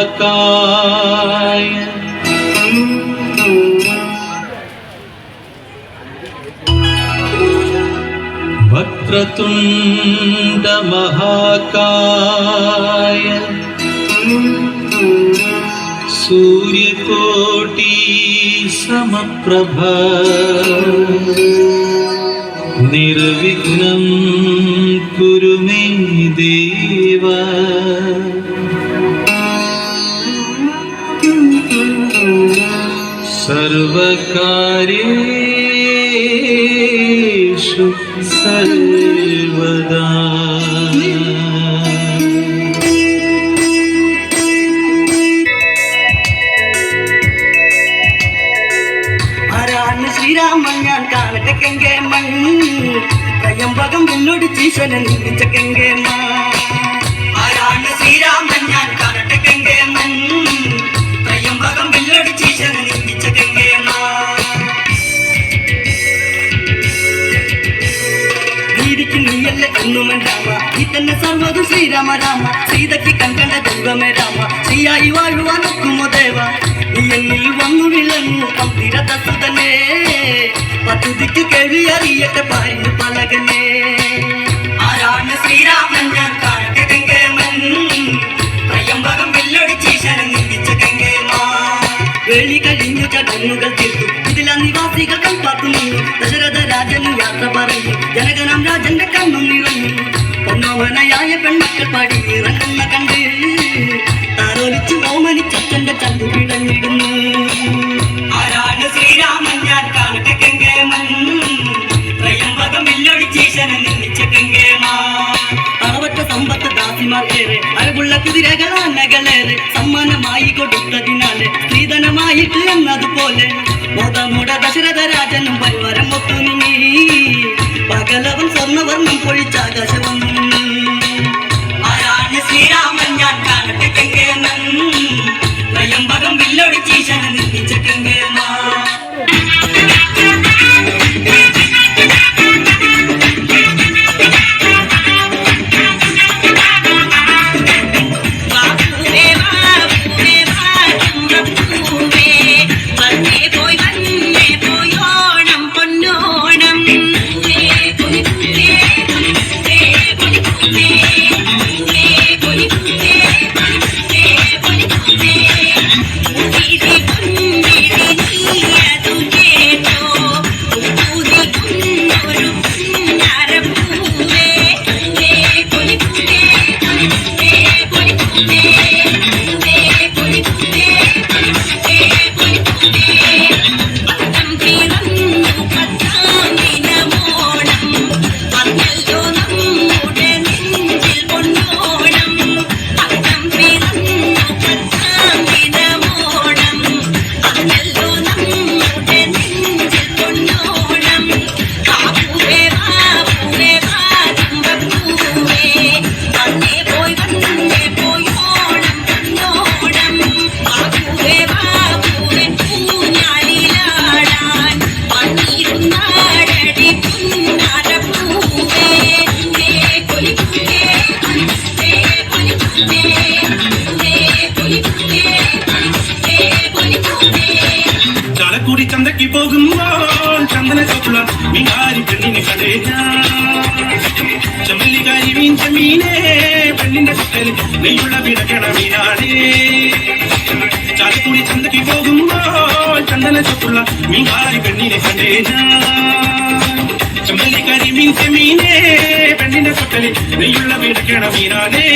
वक्रतुण्डमहाकाय वक्रतुण्डमहाकाय वक्त्रतुण्ड समप्रभ निर्विघ्नम् സമപ്രഭ നിർവിഘ്നം കുരു മേ ദേവ. സർവകാര്യേഷു സർവദാ. ശ്രീരാമൻ ഞാൻ കാണട്ടെ കെങ്കേമൻ കയ്യമ്പകം എന്നോട് ചീശനെ കാണട്ടെ കെങ്കേമൻ എന്നോട് ചീശനെ നിന്ദിച്ച കെങ്കേമ രാമ. ശ്രീരാമ രാമ. സീതയ്ക്ക് കൺകണ്ട ദൈവമേ രാമ. ശ്രീയായി വാഴുവാൻ ഒക്കുമോ ദേവ? പദ്ധതിക്ക് കേൾവി അറിയട്ടെ പാരിന് പലകനെ. ആരാണ് ശ്രീരാമൻ? ഞാൻ കാണട്ടെ കങ്കേമൻ. ത്രയംബകം വെല്ലൊടിച്ച് ശരം നിന്ദിച്ച കങ്കേമാ വേളി കഴിഞ്ഞു ചടങ്ങുകൾ തീർത്തു. ഇതിലാ നിവാസികൾ കൽപ്പാത്തു ദശരഥ രാജന് യാത്ര പറഞ്ഞു. ജനകനാം രാജന്റെ കണ്ണും നിറഞ്ഞു. ഒന്നോമനയായ പെൺമക്കൾ പാടി ഇറങ്ങുന്ന കണ്ട് താരോലിച്ചു ഓമനിച്ചച്ഛന്റെ ചന്തു പിടഞ്ഞിടുന്നു കുതിരകൾ ആനകളേറെ സമ്മാനമായി കൊടുത്തതിനാല് സ്ത്രീധനമായിട്ട് എന്നതുപോലെ മോതമുട ദശരഥ രാജനും പരിവാരം ഒത്തു നിന്നി പകലവൻ സ്വർണവർണം പൊഴിച്ചാകാശം ശ്രീരാമൻ ഞാൻ? വിടക്കണ മീനാടേ ചാലക്കുടി ചന്തയ്ക്ക് പോകുമ്പോൾ ചന്ദന ചുറ്റുള്ള മീൻകാരി പെണ്ണിനെ കണ്ടേ ചെമ്മല്ലിക്കാരി മീൻ ചെമീനേ പെണ്ണിന്റെ കുട്ടൽ നെയ്യുള്ള വിടക്കണ മീനാടേ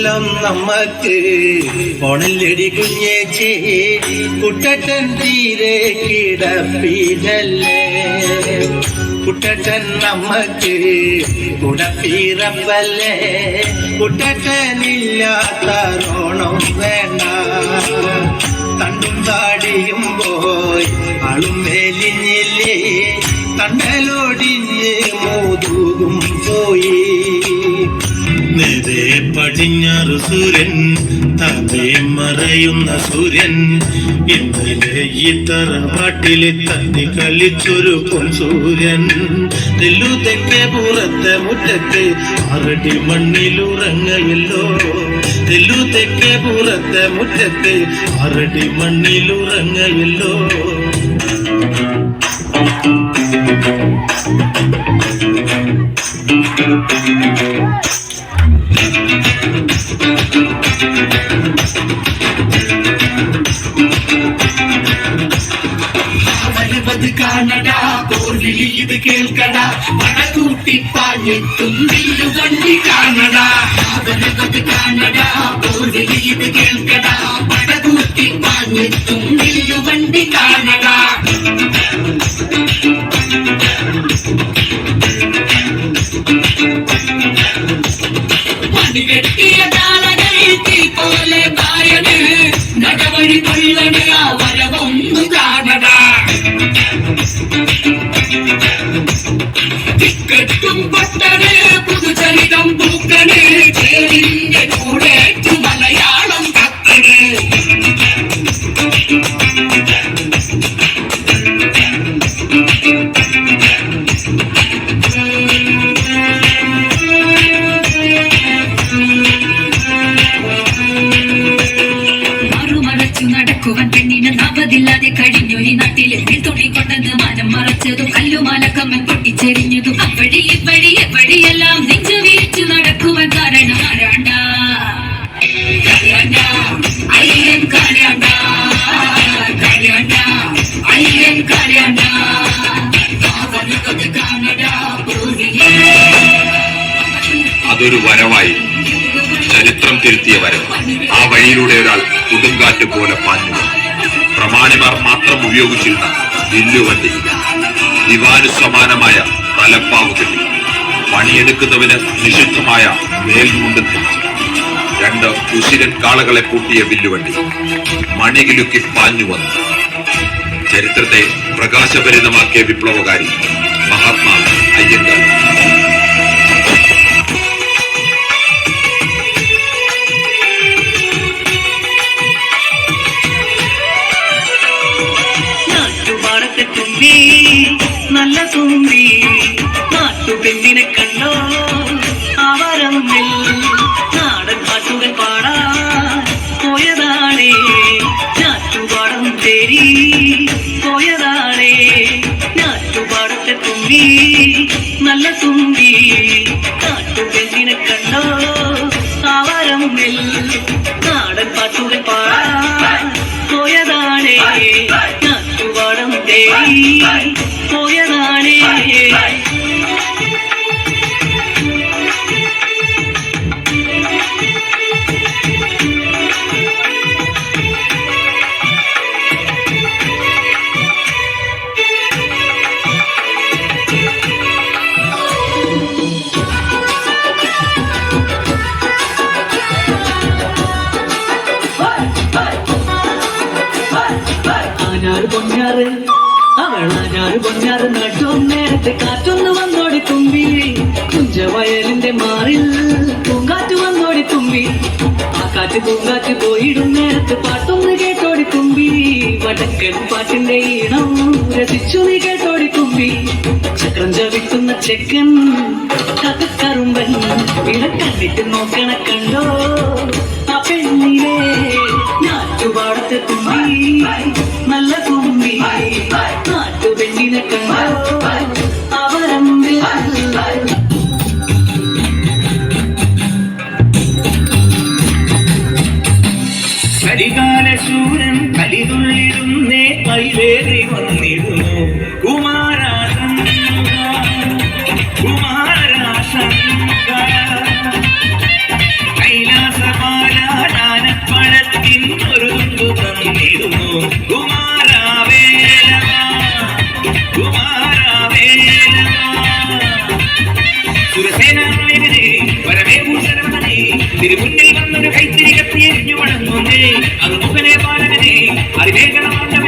ഇക്കൊല്ലം നമ്മക്ക് ഓണല്ലടി കുഞ്ഞേച്ചി കുട്ടട്ടൻ തീരെ കിടപ്പിതല്ലേ കുട്ടട്ടൻ നമ്മക്ക് കുടപ്പീറപ്പല്ലേ കുട്ടട്ടനില്ലാത്ത ഓണം വേണ്ട. തണ്ടും താടിയും പോയി ആളും മേലിഞ്ഞില്ലേ? തണ്ടലോടിഞ്ഞ് പടിഞ്ഞാറ് സൂര്യൻ തലേ മറയുന്ന സൂര്യൻ. ഇന്നലെ ഈ തറവാട്ടിലെ തന്നി കളിച്ചൊരു സൂര്യൻ തെല്ലുതെക്കെ പുറത്തെ മുറ്റത്തെ അറടി മണ്ണിലുറങ്ങയല്ലോ. തെല്ലുതെക്കെ പുറത്തെ മുറ്റത്തെ അറടി മണ്ണിലുറങ്ങയല്ലോ. அது காணடா போர்வில் இது கேள்கடா மனக்கூட்டித்தால் எட்டும் நீயும் வண்டி காணடா. அவனது காணடா போர்வில் இது கேள்கடா மனக்கூட்டித்தால் எட்டும் நீயும் வண்டி காணடா. மணி கட்டிய தாளகை போல பாயனு. நடவழி கொள்ளனு కట్టుం పట్టనే పుదు చరితం അതൊരു വരവായി. ചരിത്രം തിരുത്തിയ വരവ്. ആ വഴിയിലൂടെ ഒരാൾ കൊടുങ്കാറ്റ് പോലെ പാഞ്ഞു പ്രമാണിമാർ മാത്രം ഉപയോഗിച്ചിരുന്ന വില്ലുവണ്ടി ദിവാനുസമാനമായ തലപ്പാവ് കെട്ടി. പണിയെടുക്കുന്നവന് നിഷിദ്ധമായ മേൽമുണ്ട് രണ്ട് കുശിരൻ കാളകളെ പൂട്ടിയ വില്ലുവണ്ടി മണികിലുക്കി പാഞ്ഞു വന്നു. ചരിത്രത്തെ പ്രകാശഭരിതമാക്കിയ വിപ്ലവകാരി മഹാത്മാ അയ്യങ്കാർ തുമ്പി നല്ല തുമ്പി നാട്ടുപെണ്ണിനെ കണ്ടോ? അവരമ്മിൽ നാടൻ പാട്ടുകൾ പാടാ പോയതാണേ നാട്ടുപാടം തേരി പോയതാണേ നാട്ടുപാടത്തെ തുമ്പി നല്ല തുമ്പി നാട്ടുപെണ്ണിനെ കണ്ടോ? അവരമ്മിൽ നാടൻ പാട്ടുകൾ പാടാൻ നാട്ടുപാടം തേടി പൂങ്കാറ്റ് പോയിടും നേരത്ത് പാട്ടൊന്ന് കേട്ടോടി തുമ്പി വടക്കൻ പാട്ടിന്റെ ഈണം രസിച്ചു നീ കേട്ടോടി തുമ്പി ചക്രം ചവിട്ടുന്ന ചെക്കൻ കഥക്കറുമ്പൻ ഇടക്കണ്ടിട്ട് നോക്കണ കണ്ടോ? ആ പെണ്ണിലേ ഞാറ്റുപാടത്തെ തുമ്പി നല്ല കൈവേറി വന്നിടുമോ കുമാരാശം കുമാരാശം കൈലാസമാരാനപ്പഴത്തിൻ ഒരു തുമ്പ് തന്നിടുമോ കുമാരാവേലവ സുരസേനായകനെ പരമേഭൂഷണമനെ തിരുമുന്നിൽ വന്നൊരു കൈത്തിരി കത്തിയെരിഞ്ഞു വണങ്ങുന്നേ അത് മുഖനെ പാലകനെ അതിവേഗമാണ്ടവൻ